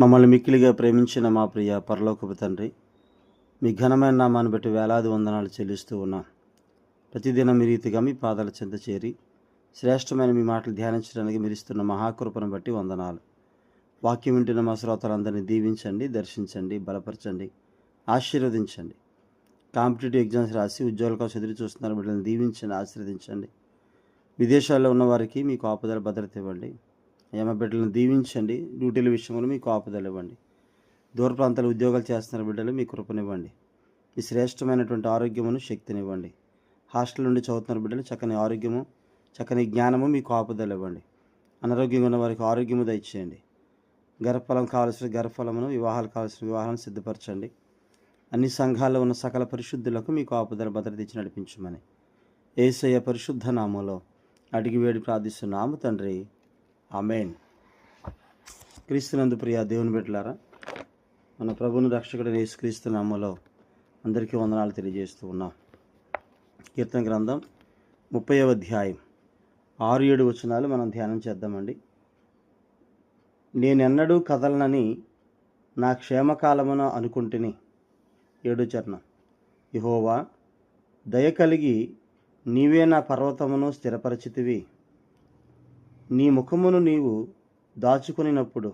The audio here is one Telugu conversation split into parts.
మమ్మల్ని మిక్కిలిగా ప్రేమించిన మా ప్రియ పరలోకపు తండ్రి మీ ఘనమైన నామాన్ని బట్టి వేలాది వందనాలు చెల్లిస్తూ ఉన్నాం. ప్రతిదినం మీ రీతిగా మీ పాదాల చెంత చేరి శ్రేష్టమైన మీ మాటలు ధ్యానించడానికి మీరు మహాకృపను బట్టి వందనాలు. వాక్యం వింటున్న మా శ్రోతలందరినీ దీవించండి దర్శించండి బలపరచండి ఆశీర్వదించండి. కాంపిటేటివ్ ఎగ్జామ్స్ రాసి ఉద్యోగాల కోసం ఎదురు చూస్తున్న బిడ్డలను దీవించండి ఆశీర్వదించండి. విదేశాల్లో ఉన్న వారికి మీకు ఆపదల భద్రత ఇవ్వండి. యమ బిడ్డలను దీవించండి. డ్యూటీల విషయంలో మీకు ఆపుదల ఇవ్వండి. దూర ప్రాంతాల ఉద్యోగాలు చేస్తున్న బిడ్డలు మీ కృపనివ్వండి. మీ శ్రేష్టమైనటువంటి ఆరోగ్యమును శక్తినివ్వండి. హాస్టల్ నుండి చదువుతున్న బిడ్డలు చక్కని ఆరోగ్యము చక్కని జ్ఞానము మీకు ఆపుదల ఇవ్వండి. అనారోగ్యంగా ఉన్న వారికి ఆరోగ్యము దయచేయండి. గర్భఫలం కావలసిన గర్భఫలమును వివాహాలు కావాల్సిన వివాహాలను సిద్ధపరచండి. అన్ని సంఘాల్లో ఉన్న సకల పరిశుద్ధులకు మీకు ఆపుదల భద్రత ఇచ్చి నడిపించమని. ఏసయ్య పరిశుద్ధ నామంలో అడిగి వేడి ప్రార్థిస్తున్నాము తండ్రి. ఆమెన్. క్రీస్తునందు ప్రియ దేవుని బిడ్డలారా మన ప్రభుని రక్షకుడు యేసుక్రీస్తు నామలో అందరికీ వందనాలు తెలియజేస్తూ ఉన్నాం. కీర్తన గ్రంథం ముప్పైవ అధ్యాయం ఆరు ఏడు వచనాలు మనం ధ్యానం చేద్దామండి. నేనెన్నడూ కదలనని నా క్షేమకాలమున అనుకుంటుని ఏడు చరణం. ఇహోవా దయ కలిగి నీవే నా పర్వతమును స్థిరపరచితివి. నీ ముఖమును నీవు దాచుకునినప్పుడు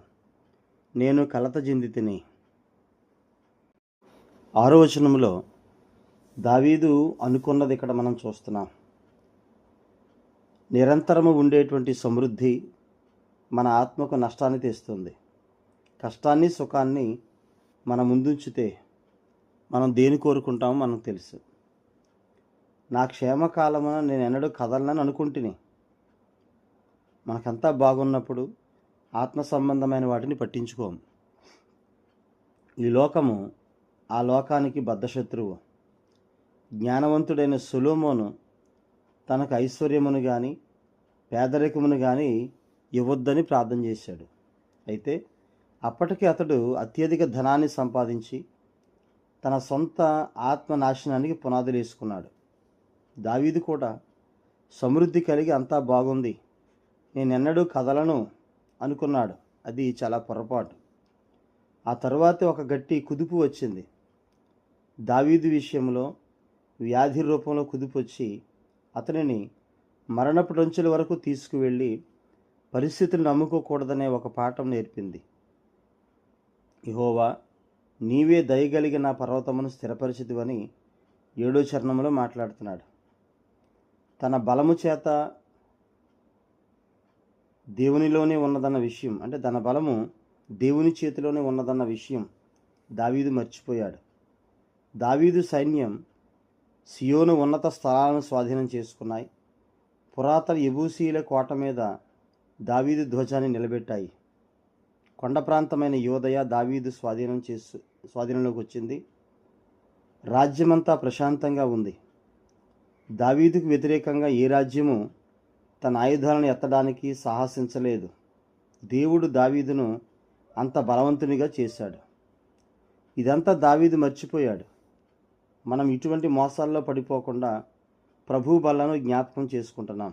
నేను కలత చెంది తిని ఆరో వచనంలో దావీదు అనుకున్నది ఇక్కడ మనం చూస్తున్నాం. నిరంతరము ఉండేటువంటి సమృద్ధి మన ఆత్మకు నష్టాన్ని తెస్తుంది. కష్టాన్ని సుఖాన్ని మన ముందుంచితే మనం దేని కోరుకుంటామో మనకు తెలుసు. నా క్షేమకాలమున నేను ఎన్నడూ కదలనని అనుకుంటుని మనకంతా బాగున్నప్పుడు ఆత్మ సంబంధమైన వాటిని పట్టించుకోము. ఈ లోకము ఆ లోకానికి బద్ధశత్రువు. జ్ఞానవంతుడైన సులోమోను తనకు ఐశ్వర్యమును కానీ పేదరికమును కానీ ఇవ్వద్దని ప్రార్థన చేశాడు. అయితే అప్పటికి అతడు అత్యధిక ధనాన్ని సంపాదించి తన సొంత ఆత్మ నాశనానికి పునాదులు వేసుకున్నాడు దావీదు కూడా సమృద్ధి కలిగి అంతా బాగుంది. నేనెన్నడూ కదలను అనుకున్నాడు. అది చాలా పొరపాటు. ఆ తర్వాత ఒక గట్టి కుదుపు వచ్చింది. దావీదు విషయంలో వ్యాధి రూపంలో కుదుపు వచ్చి అతనిని మరణపు వరకు తీసుకువెళ్ళి పరిస్థితిని నమ్ముకోకూడదనే ఒక పాఠం నేర్పింది. ఇహోవా నీవే దయగలిగిన నా పర్వతమును స్థిరపరిచితివని ఏడో చరణంలో మాట్లాడుతున్నాడు. తన బలము చేత దేవునిలోనే ఉన్నదన్న విషయం అంటే తన బలము దేవుని చేతిలోనే ఉన్నదన్న విషయం దావీదు మర్చిపోయాడు. దావీదు సైన్యం సియోను ఉన్నత స్థలాలను స్వాధీనం చేసుకున్నాయి. పురాతన ఎబూసీల కోట మీద దావీదు ధ్వజాన్ని నిలబెట్టాయి. కొండ ప్రాంతమైన యోదయ దావీదు స్వాధీనం చేసు స్వాధీనంలోకి వచ్చింది. రాజ్యమంతా ప్రశాంతంగా ఉంది. దావీదుకు వ్యతిరేకంగా ఏ రాజ్యము తన ఆయుధాలను ఎత్తడానికి సాహసించలేదు. దేవుడు దావీదును అంత బలవంతునిగా చేశాడు. ఇదంతా దావీదు మర్చిపోయాడు. మనం ఇటువంటి మోసాల్లో పడిపోకుండా ప్రభు బలను జ్ఞాపకం చేసుకుంటున్నాం.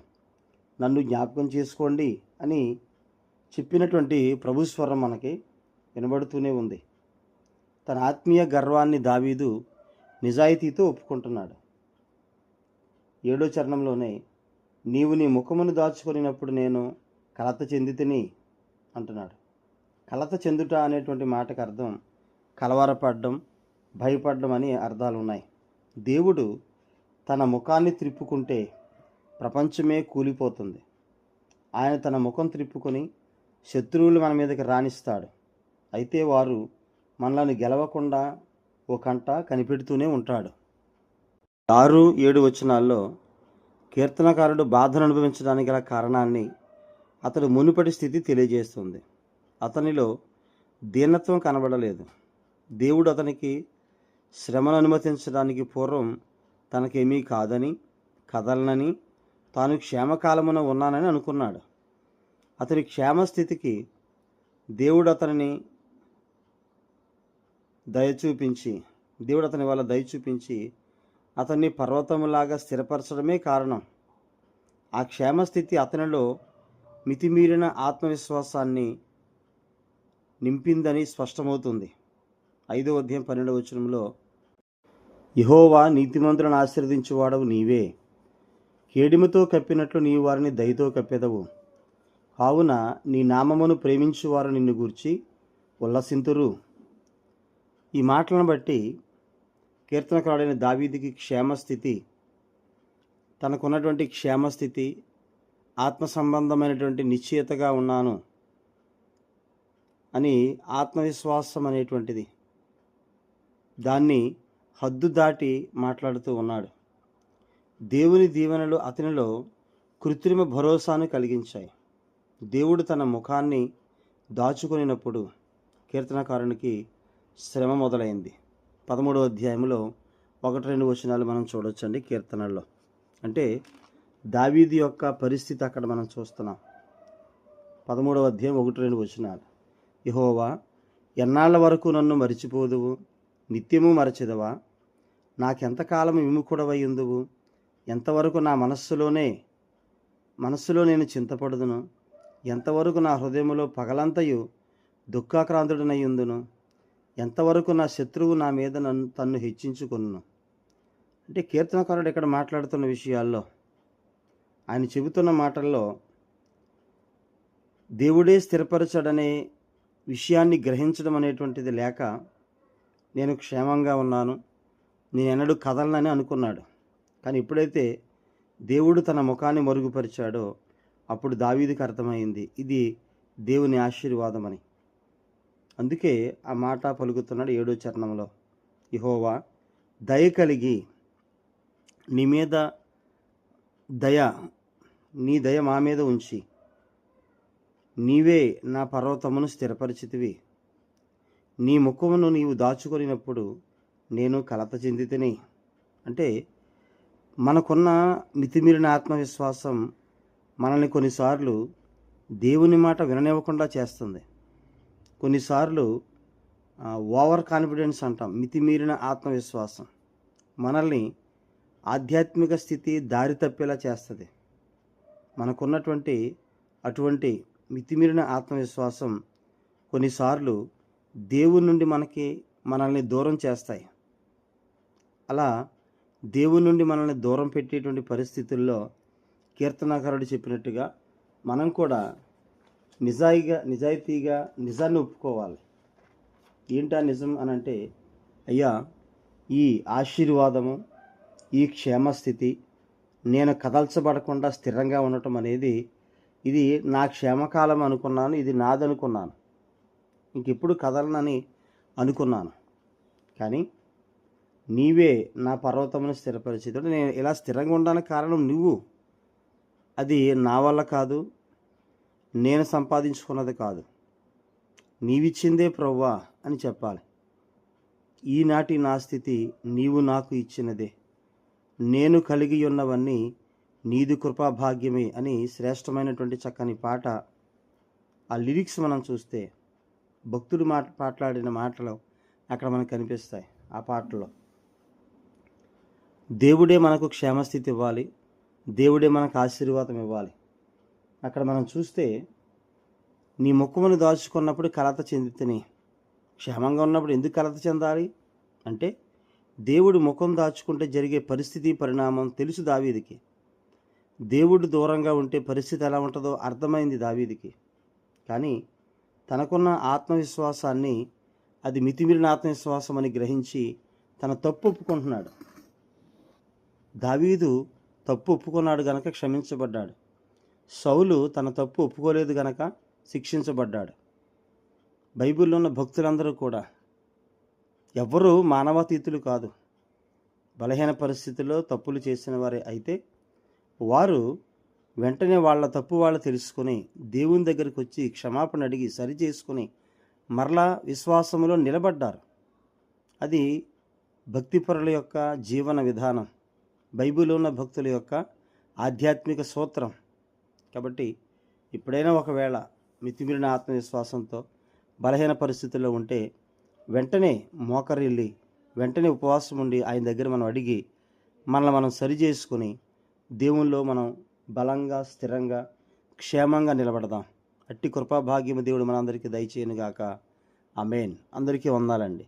నన్ను జ్ఞాపకం చేసుకోండి అని చెప్పినటువంటి ప్రభుస్వరం మనకి వినబడుతూనే ఉంది. తన ఆత్మీయ గర్వాన్ని దావీదు నిజాయితీతో ఒప్పుకుంటున్నాడు. ఏడో చరణంలోనే నీవు నీ ముఖమును దాచుకొనినప్పుడు నేను కలత చెందితిని అంటున్నాడు. కలత చెందుట అనేటువంటి మాటకు అర్థం కలవరపడడం భయపడడం అని అర్థాలు ఉన్నాయి దేవుడు తన ముఖాన్ని త్రిప్పుకుంటే ప్రపంచమే కూలిపోతుంది. ఆయన తన ముఖం త్రిప్పుకొని శత్రువులు మన మీదకి రాణిస్తాడు. అయితే వారు మనల్ని గెలవకుండా ఓ కంట కనిపెడుతూనే ఉంటాడు. ఆరు ఏడు వచనాల్లో కీర్తనకారుడు బాధను అనుభవించడానికి గల కారణాన్ని అతడు మునుపటి స్థితి తెలియజేస్తుంది. అతనిలో దీనత్వం కనబడలేదు. దేవుడు అతనికి శ్రమను అనుమతించడానికి పూర్వం తనకేమీ కాదని కదలనని తాను క్షేమకాలమున ఉన్నానని అనుకున్నాడు. అతని క్షేమస్థితికి దేవుడు అతనిని దయ చూపించి దేవుడు అతని వల్ల దయ చూపించి అతన్ని పర్వతములాగా స్థిరపరచడమే కారణం. ఆ క్షేమస్థితి అతనిలో మితిమీరిన ఆత్మవిశ్వాసాన్ని నింపిందని స్పష్టమవుతుంది. ఐదో అధ్యాయం పన్నెండవ వచనంలో యహోవా నీతిమంతులను ఆశీర్వదించేవాడవు నీవే. కేడిమతో కప్పినట్లు నీ వారిని దయతో కప్పెదవు. కావున నీ నామమును ప్రేమించువారు నిన్ను గూర్చి ఉల్లసింతురు. ఈ మాటలను బట్టి కీర్తనకారుడైన దావీదికి క్షేమస్థితి తనకున్నటువంటి క్షేమస్థితి ఆత్మ సంబంధమైనటువంటి నిశ్చయతగా ఉన్నాను అని ఆత్మవిశ్వాసం అనేటువంటిది. దాన్ని హద్దు దాటి మాట్లాడుతూ ఉన్నాడు. దేవుని దీవెనలు అతనిలో కృత్రిమ భరోసాను కలిగించాయి. దేవుడు తన ముఖాన్ని దాచుకొనినప్పుడు కీర్తనకారునికి శ్రమ మొదలైంది. పదమూడో అధ్యాయంలో ఒకటి రెండు వచనాలు మనం చూడొచ్చండి కీర్తనల్లో. అంటే దావీది యొక్క పరిస్థితి అక్కడ మనం చూస్తున్నాం. పదమూడవ అధ్యాయం ఒకటి రెండు వచనాలు. యహోవా ఎన్నాళ్ళ వరకు నన్ను మరిచిపోదువు? నిత్యము మరచెదవా? నాకెంతకాలం విముఖుడవై ఉందువు? ఎంతవరకు నా మనస్సులోనే మనస్సులో నేను చింతపడుదును? ఎంతవరకు నా హృదయంలో పగలంతయు దుఃఖాక్రాంతుడనై ఉందును? ఎంతవరకు నా శత్రువు నా మీద నన్ను తన్ను హెచ్చించుకున్నాను అంటే కీర్తనకారుడు ఇక్కడ మాట్లాడుతున్న విషయాల్లో ఆయన చెబుతున్న మాటల్లో దేవుడే స్థిరపరచడనే విషయాన్ని గ్రహించడం అనేటువంటిది లేక నేను క్షేమంగా ఉన్నాను నేను ఎన్నడూ కదలనని అనుకున్నాడు. కానీ ఎప్పుడైతే దేవుడు తన ముఖాన్ని మరుగుపరిచాడో అప్పుడు దావీదికి అర్థమైంది ఇది దేవుని ఆశీర్వాదమని. అందుకే ఆ మాట పలుకుతున్నాడు ఏడో చరణంలో. ఇహోవా దయ కలిగి నీ మీద దయ నీ దయ మా మీద ఉంచి. నీవే నా పర్వతమును స్థిరపరిచితివి. నీ ముఖమును నీవు దాచుకొనినప్పుడు నేను కలత చెందితిని. అంటే మనకున్న మితిమీరిన ఆత్మవిశ్వాసం మనల్ని కొన్నిసార్లు దేవుని మాట విననివ్వకుండా చేస్తుంది. కొన్నిసార్లు ఓవర్ కాన్ఫిడెన్స్ అంటాం మితిమీరిన ఆత్మవిశ్వాసం. మనల్ని ఆధ్యాత్మిక స్థితి దారి తప్పేలా చేస్తుంది. మనకున్నటువంటి అటువంటి మితిమీరిన ఆత్మవిశ్వాసం కొన్నిసార్లు దేవుని నుండి మనకి మనల్ని దూరం చేస్తాయి. అలా దేవుని నుండి మనల్ని దూరం పెట్టేటువంటి పరిస్థితుల్లో కీర్తనాకారుడు చెప్పినట్టుగా మనం కూడా నిజాయిగా నిజాయితీగా నిజాన్ని ఒప్పుకోవాలి. ఏంటా నిజం అని అంటే అయ్యా ఈ ఆశీర్వాదము ఈ క్షేమస్థితి నేను కదల్చబడకుండా స్థిరంగా ఉండటం అనేది ఇది నా క్షేమకాలం అనుకున్నాను ఇది నాదనుకున్నాను. ఇంకెప్పుడు కదలనని అనుకున్నాను. కానీ నీవే నా పర్వతమును స్థిరపరిచేది నేను ఇలా స్థిరంగా ఉండడానికి కారణం నువ్వు. అది నా వల్ల కాదు నేను సంపాదించుకున్నది కాదు. నీవిచ్చిందే ప్రవ్వా అని చెప్పాలి. ఈనాటి నా స్థితి నీవు నాకు ఇచ్చినదే. నేను కలిగి ఉన్నవన్నీ నీది కృపాభాగ్యమే అని శ్రేష్టమైనటువంటి చక్కని పాట ఆ లిరిక్స్ మనం చూస్తే భక్తుడు మాట మాట్లాడిన మాటలు అక్కడ మనకు కనిపిస్తాయి ఆ పాటలో. దేవుడే మనకు క్షేమస్థితి ఇవ్వాలి. దేవుడే మనకు ఆశీర్వాదం ఇవ్వాలి. అక్కడ మనం చూస్తే నీ ముఖమును దాచుకున్నప్పుడు కలత చెందితేనే. క్షేమంగా ఉన్నప్పుడు ఎందుకు కలత చెందాలి? అంటే దేవుడు ముఖం దాచుకుంటే జరిగే పరిస్థితి పరిణామం తెలుసు దావీదికి. దేవుడు దూరంగా ఉంటే పరిస్థితి ఎలా ఉంటుందో అర్థమైంది దావీదికి. కానీ తనకున్న ఆత్మవిశ్వాసాన్ని అది మితిమీరిన ఆత్మవిశ్వాసం అని గ్రహించి తన తప్పు ఒప్పుకుంటున్నాడు. దావీదు తప్పు ఒప్పుకున్నాడు గనక క్షమించబడ్డాడు. సౌలు తన తప్పు ఒప్పుకోలేదు గనక శిక్షించబడ్డాడు. బైబిల్లో ఉన్న భక్తులందరూ కూడా ఎవ్వరూ మానవాతీతులు కాదు. బలహీన పరిస్థితుల్లో తప్పులు చేసిన వారే అయితే వారు వెంటనే వాళ్ళ తప్పు వాళ్ళు తెలుసుకొని దేవుని దగ్గరికి వచ్చి క్షమాపణ అడిగి సరి చేసుకుని మరలా విశ్వాసములో నిలబడ్డారు. అది భక్తిపరుల యొక్క జీవన విధానం బైబిల్లో ఉన్న భక్తుల యొక్క ఆధ్యాత్మిక సూత్రం. కాబట్టి ఇప్పుడైనా ఒకవేళ మితిమీరిన ఆత్మవిశ్వాసంతో బలహీన పరిస్థితుల్లో ఉంటే వెంటనే మోకరిల్లి వెంటనే ఉపవాసం ఉండి ఆయన దగ్గర మనం అడిగి మనల్ని మనం సరి చేసుకుని దేవునిలో మనం బలంగా స్థిరంగా క్షేమంగా నిలబడదాం. అట్టి కృపాభాగ్యము దేవుడు మనందరికీ దయచేయనుగాక. అమేన్ అందరికీ వందాలండి.